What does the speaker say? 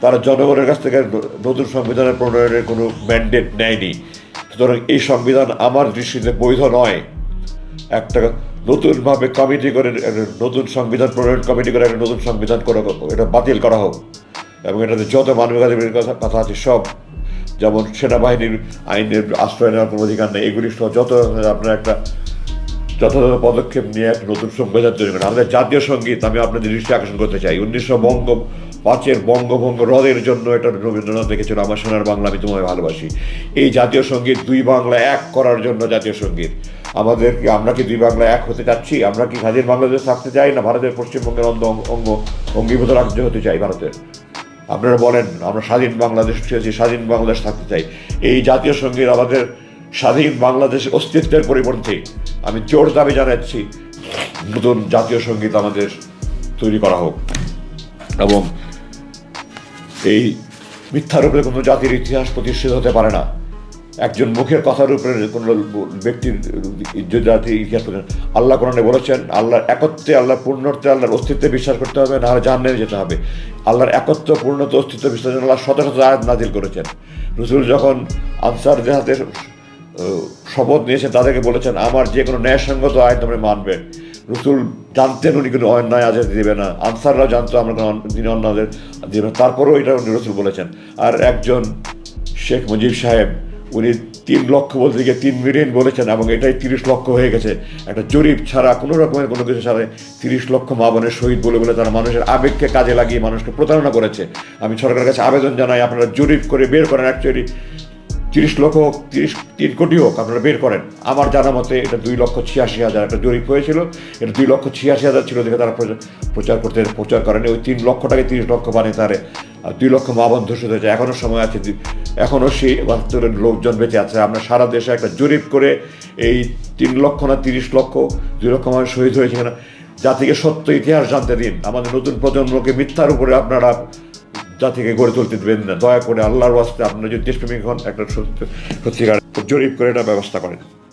তারা জনগণের কাছ থেকে নতুন সংবিধানের প্রণয়নের কোনো ম্যান্ডেট নেয়নি। সুতরাং এই সংবিধান আমার দৃষ্টিতে বৈধ নয়। একটা নতুনভাবে কমিটি করে নতুন সংবিধান প্রণয়ন কমিটি করে, একটা নতুন সংবিধান করা এটা বাতিল করা হোক। এবং এটাতে যত মানবাধিকারের কথা কথা আছে সব, যেমন সেনাবাহিনীর আইনের আশ্রয় নেওয়ার কোনো অধিকার নেই, এগুলি সহ যত আপনার একটা যথাযথ পদক্ষেপ নিয়ে একটা নতুন সংবিধান তৈরি করেন। আমাদের জাতীয় সংগীত, আমি আপনাদের দৃষ্টি আকর্ষণ করতে চাই। উনিশশো বঙ্গ পাঁচের বঙ্গভঙ্গ হ্রদের জন্য এটা রবীন্দ্রনাথ লিখেছিল আমার সোনার বাংলা আমি তোমায় ভালোবাসি। এই জাতীয় সংগীত, দুই বাংলা এক করার জন্য জাতীয় সংগীত। আমাদের কি, আমরা কি দুই বাংলা এক হতে চাচ্ছি? আমরা কি স্বাধীন বাংলাদেশ থাকতে চাই না ভারতের পশ্চিমবঙ্গের অঙ্গ অঙ্গ, অঙ্গীভূত রাজ্য হতে চাই ভারতের? আপনারা বলেন, আমরা স্বাধীন বাংলাদেশ চেয়েছি, স্বাধীন বাংলাদেশ থাকতে চাই। এই জাতীয় সংগীত আমাদের স্বাধীন বাংলাদেশের অস্তিত্বের পরিপন্থী। আমি জোর দাবি জানাচ্ছি, নতুন জাতীয় সংগীত আমাদের তৈরি করা হোক। এবং এই মিথ্যার উপরে কোনো জাতির ইতিহাস প্রতিষ্ঠিত হতে পারে না। একজন মুখের কথার উপরে কোনো ব্যক্তির জাতির ইতিহাস আল্লাহ কোরআনে বলেছেন, আল্লাহর একত্রে আল্লাহ পূর্ণত্বে আল্লাহর অস্তিত্বে বিশ্বাস করতে হবে না জান জাহান্নামে যেতে হবে। আল্লাহর একত্র পূর্ণত অস্তিত্ব, বিশ্বাস আল্লাহ শত শত আয়াত নাজিল করেছেন। রসুল যখন আনসার জাহাদের শপথ নিয়েছেন, তাদেরকে বলেছেন, আমার যে কোনো ন্যায়সঙ্গত আইন তোমরা মানবে। রসুল জানতেন উনি কোনো অন্যায় আজাদ দেবে না, আনসাররাও জানতো আমরা কোনো তিনি আজাদ দিবে না। তারপরেও এটা উনি রসুল বলেছেন। আর একজন শেখ মুজিব সাহেব, উনি তিন লক্ষ বলতে গিয়ে তিন মিলিয়ন বলেছেন এবং এটাই তিরিশ লক্ষ হয়ে গেছে। একটা জরিপ ছাড়া, কোনো রকমের কোনো কিছু ছাড়া তিরিশ লক্ষ মা বোনের শহীদ বলে বলে তারা মানুষের আবেগকে কাজে লাগিয়ে মানুষকে প্রতারণা করেছে। আমি সরকারের কাছে আবেদন জানাই, আপনারা জরিপ করে বের করেন। অ্যাকচুয়ালি তিরিশ লক্ষ হোক তিরিশ, তিন কোটি হোক আপনারা বের করেন। আমার জানা মতে এটা দুই লক্ষ ছিয়াশি হাজার একটা জরিপ হয়েছিল। এটা দুই লক্ষ ছিয়াশি হাজার ছিল দেখে তারা প্রচার- করতে, প্রচার করেনি। ওই তিন লক্ষটাকে তিরিশ লক্ষ বানিয়ে তারে দুই লক্ষ মা বন্ধ হয়েছে। এখনও সময় আছে। এখনও সেই বাহাত্তরের লোকজন বেঁচে আছে। আমরা সারা দেশে একটা জরিপ করে এই তিন লক্ষ না তিরিশ লক্ষ দুই লক্ষ মানুষ শহীদ হয়েছে কিনা জাতিকে সত্য ইতিহাস জানতে দিন। আমাদের নতুন প্রজন্মকে মিথ্যার উপরে আপনারা জাতিকে গড়ে তুলতে দেবেন না। দয়া করে আল্লাহর ওয়াস্তে আপনারা যদি দেশপ্রেমিক হন, একটা সত্য- সত্যিকার জরিপ করে এটা ব্যবস্থা করেন।